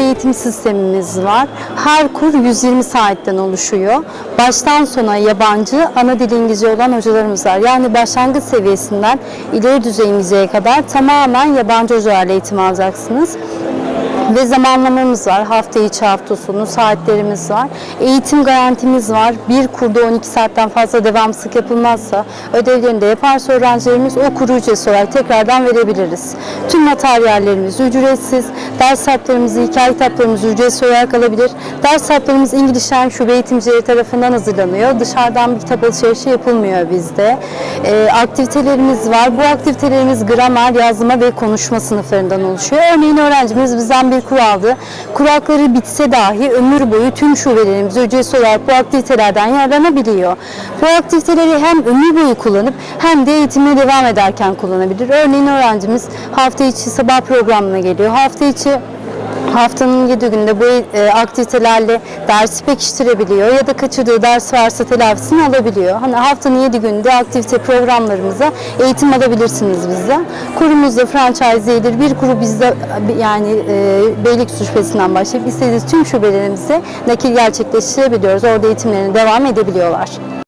bir eğitim sistemimiz var. Her kur 120 saatten oluşuyor. Baştan sona yabancı, ana dili İngilizce olan hocalarımız var. Yani başlangıç seviyesinden ileri düzeyimize kadar tamamen yabancı hocalarla eğitim alacaksınız ve zamanlamamız var. Hafta içi hafta sonu saatlerimiz var. Eğitim garantimiz var. Bir kurda 12 saatten fazla devamsızlık yapılmazsa ödevlerini de yaparsa öğrencilerimiz o kuru ücretsiz olarak tekrardan verebiliriz. Tüm materyallerimiz ücretsiz. Ders saatlerimizi, hikaye kitaplarımızı ücretsiz olarak alabilir. Ders saatlerimiz İngilizcen şube eğitimcileri tarafından hazırlanıyor. Dışarıdan bir kitap alışverişi yapılmıyor bizde. Ee, aktivitelerimiz var. Bu aktivitelerimiz gramer, yazma ve konuşma sınıflarından oluşuyor. Örneğin öğrencimiz bizden bir kur aldı. Kurakları bitse dahi ömür boyu tüm şubelerimiz ücretsiz olarak bu aktivitelerden yararlanabiliyor. Bu aktiviteleri hem ömür boyu kullanıp hem de eğitimine devam ederken kullanabilir. Örneğin öğrencimiz hafta içi sabah programına geliyor. Hafta içi Haftanın 7 günde bu e, aktivitelerle dersi pekiştirebiliyor ya da kaçırdığı ders varsa telafisini alabiliyor. Hani haftanın 7 günde aktivite programlarımıza eğitim alabilirsiniz bizden. Kurumuzda franchise'dir. Bir kuru bizde yani e, Beylikdüzü şubesinden başlayıp istediğiniz tüm şubelerimize nakil gerçekleştirebiliyoruz. Orada eğitimlerine devam edebiliyorlar.